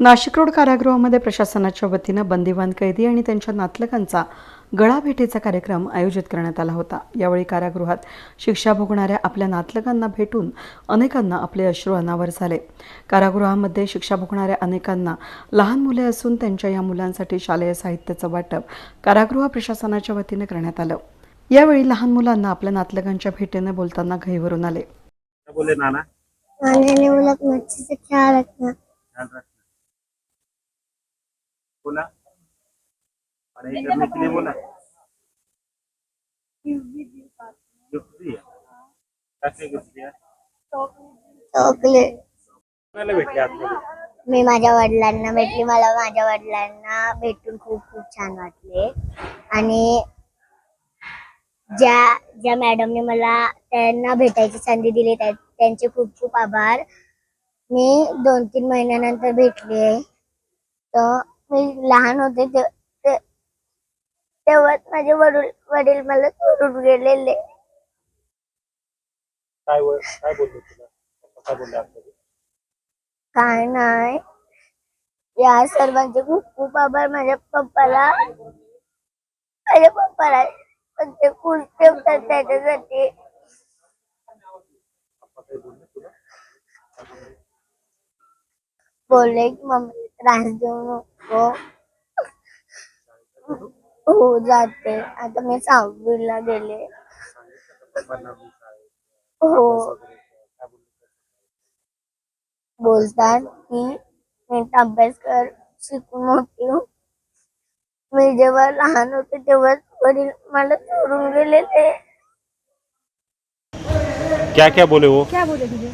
Nashik road कारागृहामध्ये प्रशासनाच्या वतीनं बंदिवान कैदी आणि त्यांच्या नातलगांचा गळा भेटीचा कार्यक्रम आयोजित करण्यात आला होता. यावेळी कारागृहात शिक्षा भोगणाऱ्या आपल्या नातलगांना भेटून अनेकांना आपले अश्रू अनावर झाले. कारागृहामध्ये शिक्षा भोगणाऱ्या अनेकांना लहान मुले असून त्यांच्या या मुलांसाठी शालेय साहित्याचं वाटप कारागृह प्रशासनाच्या वतीनं करण्यात आलं. यावेळी लहान मुलांना आपल्या नातलगांच्या भेटीनं बोलताना घईवरून आले. क्या बोले नाना बोला. पढ़ाई करने के लिए बोला. गिफ्ट दिया कैसे गिफ्ट दिया चॉकलेट कोणाला भेटले आतमध्ये मी माझ्या वडिलांना भेटली. मला माझ्या वडिलांना भेटून खूप खूप छान वाटले. आणि ज्या ज्या मॅडमने मला त्यांना भेटायची संधी दिली त्या- त्यांचे खूप खूप आभार. मी दोन तीन महिन्यानंतर भेटले. तर मी लहान होते तेव्हाच माझे वडील वडील मला सोडून गेलेले. काय वर काय बोलले तुला? काय बोलले आतमध्ये? काय नाही. या सर्वांचे खूप खूप आभार. माझ्या पप्पाला माझ्या पप्पाला पण ते खुश ठेवतात त्याच्यासाठी. पप्पा काही बोलले तुला? बोलले की मम्मी त्रास देऊ नको. हो जाते. आता मी सहावीला गेले. हो. बोलतात की नीट अभ्यास कर शिकून मोठी हो. मी जेव्हा लहान होते तेव्हा वडील मला सोडून गेलेले. क्या क्या बोले वो? क्या बोले तुझे?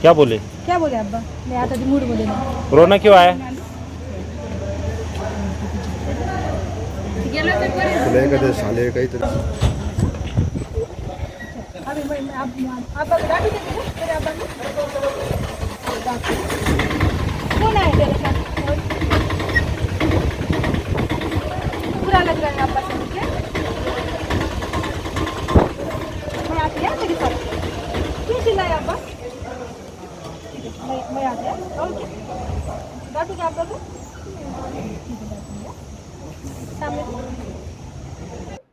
क्या बोले? क्या बोले अब्बा? मैं आता ती मूड नाही. रोना क्यों आया? तुला एखादं शालेय काहीतरी अबे मैं मैं अब अब्बा को डांटू देते ना तेरे अब्बा को कौन आया तेरे साथ और? बुरा लग रहा है अब्बा से मुझे मैं आती है तेरे साथ क्यों चिल्लाया अब्बा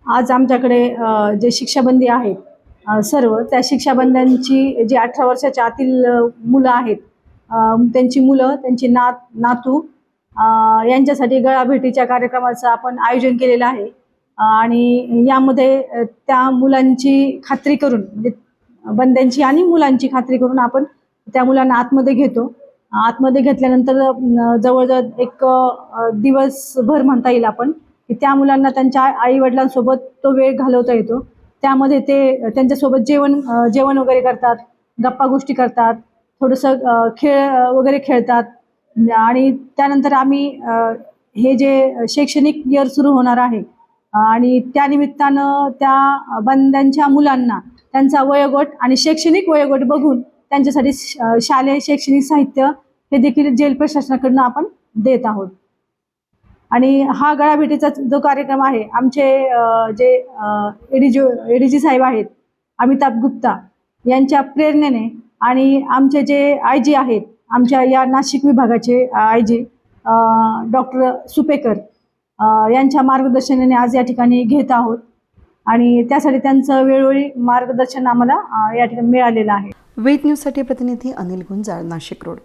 आज आमच्याकडे जे शिक्षाबंदी आहेत सर्व त्या शिक्षाबंद्यांची जी अठरा वर्षाच्या आतील मुलं आहेत त्यांची मुलं त्यांची नात नातू यांच्यासाठी गळाभेटीच्या कार्यक्रमाचं आपण आयोजन केलेलं आहे. आणि यामध्ये त्या मुलांची खात्री करून म्हणजे बंद्यांची आणि मुलांची खात्री करून आपण त्या मुलांना आतमध्ये घेतो. आतमध्ये घेतल्यानंतर जवळजवळ एक दिवसभर म्हणता येईल आपण की त्या मुलांना त्यांच्या आई वडिलांसोबत तो वेळ घालवता येतो. त्यामध्ये ते त्यांच्यासोबत जेवण जेवण वगैरे करतात गप्पा गोष्टी करतात थोडंसं खेळ वगैरे खेळतात. आणि त्यानंतर आम्ही हे जे शैक्षणिक इयर सुरू होणार आहे आणि त्यानिमित्तानं त्या बंद्यांच्या मुलांना त्यांचा वयोगट आणि शैक्षणिक वयोगट बघून त्यांच्यासाठी श- शालेय शैक्षणिक साहित्य हे देखील जेल प्रशासनाकडनं आपण देत आहोत. आणि हा गळाभेटीचा जो कार्यक्रम आहे आमचे जे एडीजी एडीजी साहेब आहेत अमिताभ गुप्ता यांच्या प्रेरणेने आणि आमचे जे आय जी आहेत आमच्या या नाशिक विभागाचे आय जी डॉक्टर सुपेकर यांच्या मार्गदर्शनाने आज या ठिकाणी घेत आहोत. आणि त्यासाठी त्यांचं वेळोवेळी मार्गदर्शन आम्हाला या ठिकाणी मिळालेलं आहे. वेद न्यूजसाठी प्रतिनिधी अनिल गुंजाळ नाशिक रोड.